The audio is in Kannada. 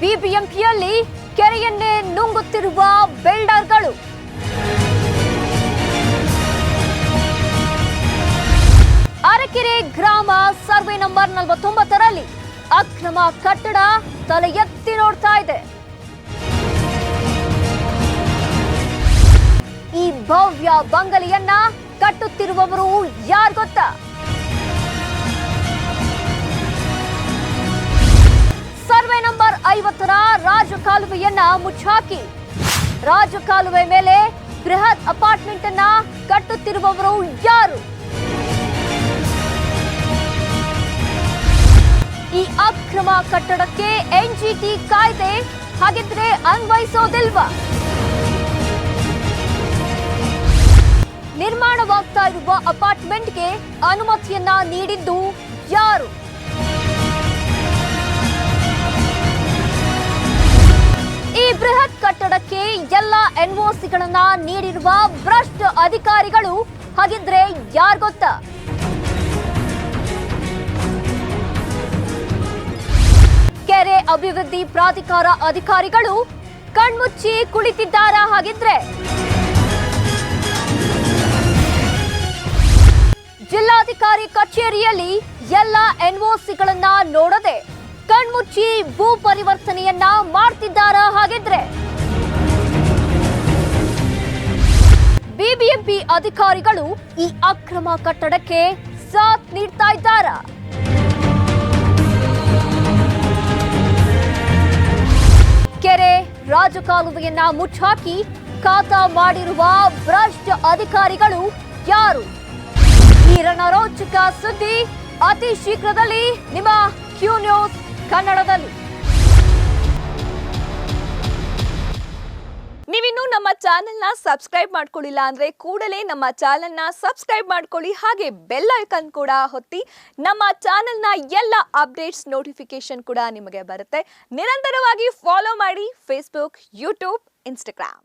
ಬಿಬಿಎಂಪಿಯಲ್ಲಿ ಕೆರೆಯನ್ನೇ ನುಂಗುತ್ತಿರುವ ಬಿಲ್ಡರ್ಗಳು. ಅರಕೆರೆ ಗ್ರಾಮ ಸರ್ವೆ ನಂಬರ್ ನಲವತ್ತೊಂಬತ್ತರಲ್ಲಿ ಅಕ್ರಮ ಕಟ್ಟಡ ತಲೆ ಎತ್ತಿ ನೋಡ್ತಾ ಇದೆ. ಈ ಭವ್ಯ ಬಂಗಲೆಯನ್ನ ಕಟ್ಟುತ್ತಿರುವವರು ಯಾರು ಗೊತ್ತಾ? ಮುಚ್ಚಾಕಿ. ರಾಜಕಾಲುವೆ ಮೇಲೆ ಬೃಹತ್ ಅಪಾರ್ಟ್ಮೆಂಟ್ ಅನ್ನ ಕಟ್ಟುತ್ತಿರುವವರು ಯಾರು? ಈ ಅಕ್ರಮ ಕಟ್ಟಡಕ್ಕೆ ಎನ್ಜಿಟಿ ಕಾಯ್ದೆ ಹಾಗಿದ್ರೆ ಅನ್ವಯಿಸೋದಿಲ್ವಾ? ನಿರ್ಮಾಣವಾಗ್ತಾ ಇರುವ ಅಪಾರ್ಟ್ಮೆಂಟ್ಗೆ ಅನುಮತಿಯನ್ನ ನೀಡಿದ್ದು ಯಾರು? ಕಟ್ಟಡಕ್ಕೆ ಎಲ್ಲ ಎನ್ಒಸಿಗಳನ್ನ ನೀಡಿರುವ ಭ್ರಷ್ಟ ಅಧಿಕಾರಿಗಳು ಹಾಗಿದ್ರೆ ಯಾರ್ ಗೊತ್ತಾ? ಕೆರೆ ಅಭಿವೃದ್ಧಿ ಪ್ರಾಧಿಕಾರ ಅಧಿಕಾರಿಗಳು ಕಣ್ಮುಚ್ಚಿ ಕುಳಿತಿದ್ದಾರಾ ಹಾಗಿದ್ರೆ? ಜಿಲ್ಲಾಧಿಕಾರಿ ಕಚೇರಿಯಲ್ಲಿ ಎಲ್ಲ ಎನ್ಒಸಿಗಳನ್ನ ನೋಡದೆ ಕಣ್ಮುಚ್ಚಿ ಭೂ ಪರಿವರ್ತನೆಯನ್ನ ಮಾಡ್ತಿದ್ದಾರಾ ಹಾಗಿದ್ರೆ? ಅಧಿಕಾರಿಗಳು ಈ ಅಕ್ರಮ ಕಟ್ಟಡಕ್ಕೆ ಸಾಥ್ ನೀಡ್ತಾ ಇದ್ದಾರ? ಕೆರೆ, ರಾಜಕಾಲುವೆಯನ್ನ ಮುಚ್ಚಾಕಿ ಖಾತಾ ಮಾಡಿರುವ ಭ್ರಷ್ಟ ಅಧಿಕಾರಿಗಳು ಯಾರು? ಈ ರಣರೋಚಕ ಸುದ್ದಿ ಅತಿ ಶೀಘ್ರದಲ್ಲಿ ನಿಮ್ಮ ಕ್ಯೂ ನ್ಯೂಸ್ ಕನ್ನಡದಲ್ಲಿ. ಚಾನೆಲ್ನ ಸಬ್ಸ್ಕ್ರೈಬ್ ಮಾಡ್ಕೊಳ್ಳಿಲ್ಲ ಅಂದ್ರೆ ಕೂಡಲೇ ನಮ್ಮ ಚಾನೆಲ್ನ ಸಬ್ಸ್ಕ್ರೈಬ್ ಮಾಡ್ಕೊಳ್ಳಿ. ಹಾಗೆ ಬೆಲ್ ಐಕನ್ ಕೂಡ ಹೊತ್ತಿ ನಮ್ಮ ಚಾನೆಲ್ನ ಎಲ್ಲ ಅಪ್ಡೇಟ್ಸ್ ನೋಟಿಫಿಕೇಶನ್ ಕೂಡ ನಿಮಗೆ ಬರುತ್ತೆ. ನಿರಂತರವಾಗಿ ಫಾಲೋ ಮಾಡಿ ಫೇಸ್ಬುಕ್ ಯೂಟ್ಯೂಬ್ ಇನ್ಸ್ಟಾಗ್ರಾಮ್